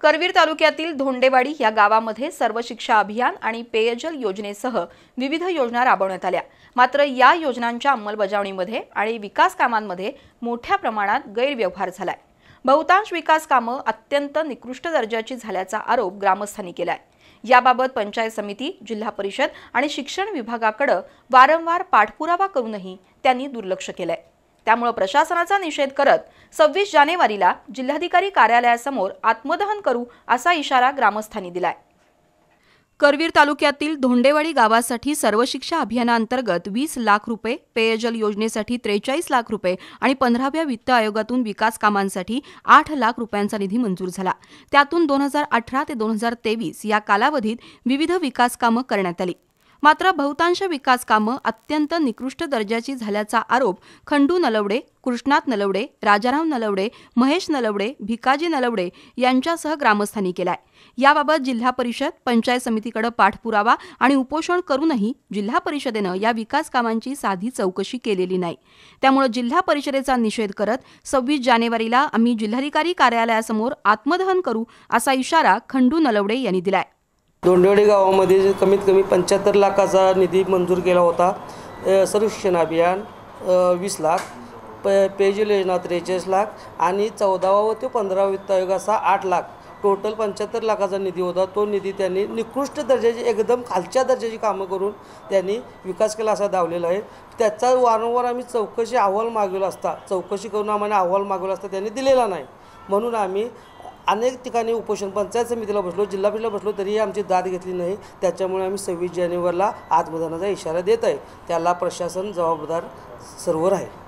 करवीर तालुक्यातील धोंडेवाडी या गावामध्ये सर्व शिक्षा अभियान आणि पेयजल योजनेसह विविध योजना राबवण्यात आल्या. मात्र या योजनांच्या अंमलबजावणीमध्ये आणि विकास कामांमध्ये मोठ्या प्रमाणात गैरव्यवहार झालाय. बहुतांश विकास कामं अत्यंत निकृष्ट दर्जाची झाल्याचा आरोप ग्रामस्थांनी केलाय. याबाबत पंचायत समिती जिल्हा परिषद आणि शिक्षण विभागाकडे वारंवार पाठपुरावा करूनही त्यांनी दुर्लक्ष केलंय. त्यामुळे प्रशासनाचा निषेध करत सव्वीस जानेवारीला जिल्हाधिकारी कार्यालयासमोर आत्मदहन करू असा इशारा ग्रामस्थांनी दिलाय. करवीर तालुक्यातील धोंडेवाडी गावासाठी सर्व शिक्षा अभियानाअंतर्गत वीस लाख रुपये पेयजल योजनेसाठी त्रेचाळीस लाख रुपये आणि पंधराव्या वित्त आयोगातून विकास कामांसाठी आठ लाख रुपयांचा निधी मंजूर झाला. त्यातून दोन हजार अठरा ते दोन हजार तेवीस या कालावधीत विविध विकास कामं करण्यात आली. मात्र बहुतांश विकास कामं अत्यंत निकृष्ट दर्जाची झाल्याचा आरोप खंडू नलवडे कृष्णात नलवडे राजाराम नलवडे महेश नलवडे भिकाजी नलवडे यांच्यासह ग्रामस्थांनी केलाय. याबाबत जिल्हा परिषद पंचायत समितीकडे पाठपुरावा आणि उपोषण करूनही जिल्हा परिषदेनं या विकास कामांची साधी चौकशी केलेली नाही. त्यामुळे जिल्हा परिषदेचा निषेध करत सव्वीस जानेवारीला आम्ही जिल्हाधिकारी कार्यालयासमोर आत्मदहन करू असा इशारा खंडू नलवडे यांनी दिलाय. दोंडवडी गावामध्ये कमीत कमी पंच्याहत्तर लाखाचा निधी मंजूर केला होता सर्व शिक्षण अभियान वीस लाख प पेयजल योजना त्रेचाळीस लाख आणि चौदावा व ते पंधरा वित्त आयोग असा आठ लाख. टोटल पंच्याहत्तर लाखाचा निधी होता. तो निधी त्यांनी निकृष्ट दर्जाची एकदम खालच्या दर्जाची कामं करून त्यांनी विकास केला असा दावलेला आहे. त्याचा वारंवार आम्ही चौकशी अहवाल मागवला असता चौकशी करून आम्हाला अहवाल मागवला असता त्यांनी दिलेला नाही. म्हणून आम्ही अनेक ठिकाणी उपोषण पंचायत समितीला बसलो जिल्हा परिषदला बसलो तरीही आमची दाद घेतली नाही. त्याच्यामुळे आम्ही सव्वीस जानेवारीला आत्मदानाचा इशारा देत आहे. त्याला प्रशासन जबाबदार सर्व आहे.